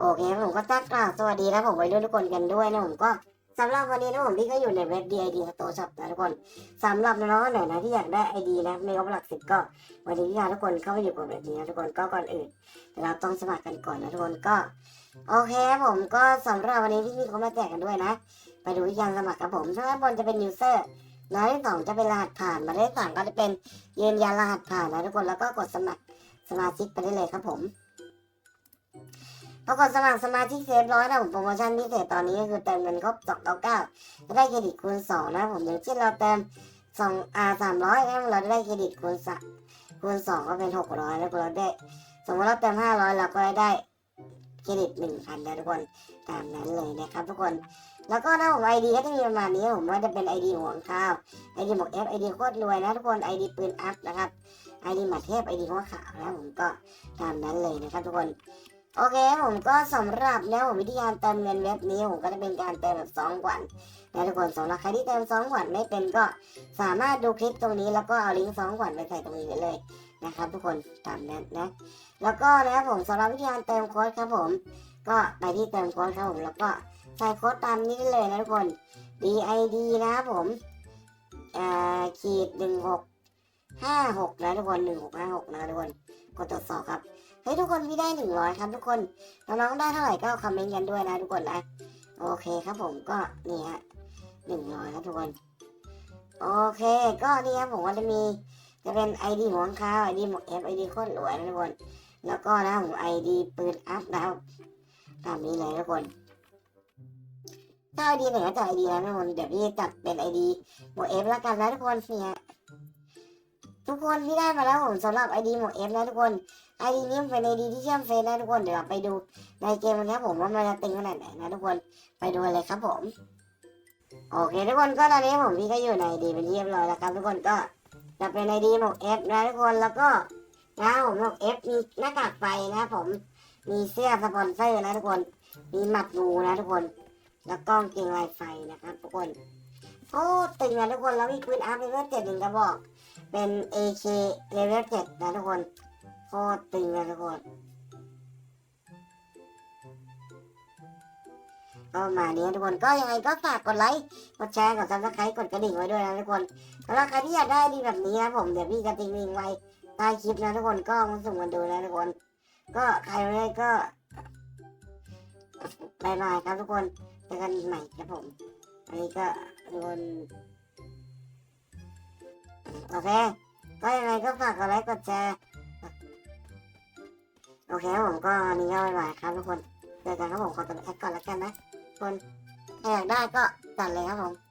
โอเคครับผมก็ทักกล่าวสวัสดีนะผมไว้ด้วยทุกคนกันด้วยนะผมก็สำหรับวันนี้นะผมพี่ก็อยู่ในเว็บ DID Store Shop นะทุกคนสำหรับน้องๆไหนนะที่อยากได้ ID นะไม่ก็หลักสิบก็วันนี้พี่พาทุกคนเข้าไปอยู่กับแบบนี้นะทุกคนก็ก่อนอื่นเราต้องสมัครกันก่อนนะทุกคนก็โอเคครับผมก็สำหรับวันนี้พี่ๆเขามาแจกกันด้วยนะ ไปดูวิธีการสมัครครับผมช่าบนจะเป็น user หน้าที่สองจะเป็นรหัสผ่านหมายเลขสามก็จะเป็นยืนยันรหัสผ่านนะทุกคนแล้วก็กดสมัครสมาชิกไปได้เลยครับผม พอกดสมัครสมาชิกเซฟร้อยนะผมโปรโมชั่นพิเศษตอนนี้ก็คือเติมเงินครบ299จะได้เครดิตคูณ2นะผมอย่างเช่นเราเติม2อ่า300นะเราได้เครดิตคูณสคูณ2ก็เป็น600แล้วก็เราได้ สมมติเราเติม500เราก็ได้เครดิต1,000นะทุกคนตามนั้นเลยนะครับทุกคนแล้วก็นะผมไอดีก็จะมีประมาณนี้ผมว่าจะเป็นไอดีห่วงข้าวไอดีหมวกเอฟไอดีโคตรรวยนะทุกคนไอดีปืนอัพนะครับไอดีหมัดเทพไอดีหัวขาวนะผมก็ตามนั้นเลยนะครับทุกคน โอเคผมก็สำหรับแล้ววิธีการเติมเงินเว็บนี้ผมก็จะเป็นการเติมแบบสองขวัญนะทุกคนสำหรับใครที่เติมสองขวัญไม่เป็นก็สามารถดูคลิปตรงนี้แล้วก็เอาลิงก์สองขวัญไปใส่ตรงนี้ได้เลยนะครับทุกคนตามนั้นนะ แล้วก็นะครับผมสำหรับวิธีการเติมโค้ดครับผม ก็ไปที่เติมโค้ดครับผมแล้วก็ใส่โค้ดตามนี้เลยนะทุกคน DID นะครับผมขีดหนึ่งหก ห้าหกนะทุกคนหนึ่งหกห้าหกนะทุกคนกดตรวจสอบครับเฮ้ยทุกคนพี่ได้หนึ่งร้อยครับทุกคนน้องๆได้เท่าไหร่ก็คอมเมนต์กันด้วยนะทุกคนนะโอเคครับผมก็นี่ฮะหนึ่งร้อยครับทุกคน โอเคก็นี่ครับผมว่าจะมีจะเป็น ID หมวงข้าว ID หมวกเอฟ ID โคตรรวยนะทุกคน แล้วก็นะผม ID ปืนอัพนะครับตามนี้เลยทุกคนถ้า ID ไหนก็จะ ID นะทุกคนเดี๋ยวพี่จัดเป็น ID หมวกเอฟแล้วกันนะทุกคนเนี่ย ทุกคนพี่ได้มาแล้วผมสำหรับ ID หมวกเอฟนะทุกคนไอดีนี้มันเป็นไอดีที่เชื่อมเฟซนะทุกคนเดี๋ยวเราไปดูในเกมกันครับผมว่ามันจะตึงขนาดไหนนะทุกคนไปดูเลยครับผม โอเคทุกคนก็ตอนนี้ผมพี่ก็อยู่ในดีเป็นที่เรียบร้อยแล้วครับทุกคนก็จะเป็นไอดีหมวกเอฟนะทุกคนแล้วก็นะผมหมวกเอฟมีหน้ากากไฟนะผมมีเสื้อสปอนเซอร์นะทุกคน มีหมัดงูนะทุกคน แล้วก็กางเกงลายไฟนะครับทุกคน โอ้ตึงนะทุกคนแล้วมีปืนอาร์เลเวลเจ็ดหนึ่งกระบอก เป็น AK เลเวลเจ็ดนะทุกคนโคตรตึงเลยทุกคนก็มาณนี้ทุกคนก็ยังไงก็ฝากกดไลค์กดแชร์กดซับสไครต์กดกระดิ่งไว้ด้วยนะทุกคนสำหรับใครที่อยากได้ดีแบบนี้นะผมเดี๋ยวพี่จะทิ้งลิงไว้ใต้คลิปนะทุกคนก็มาส่งกันดูนะทุกคน ก็ใครไม่ได้ก็บายบายครับทุกคนเจอกันใหม่ครับผมอันนี้ก็ทุกคน โอเค ก็ยังไงก็ฝากกดไลค์กดแชร์ โอเคครับผมก็วันนี้ก็บ๊ายบายครับทุกคนเจอกันครับผมขอตัวแอคก่อนแล้วกันนะคนถ้าอยากได้ก็จัดเลยครับผม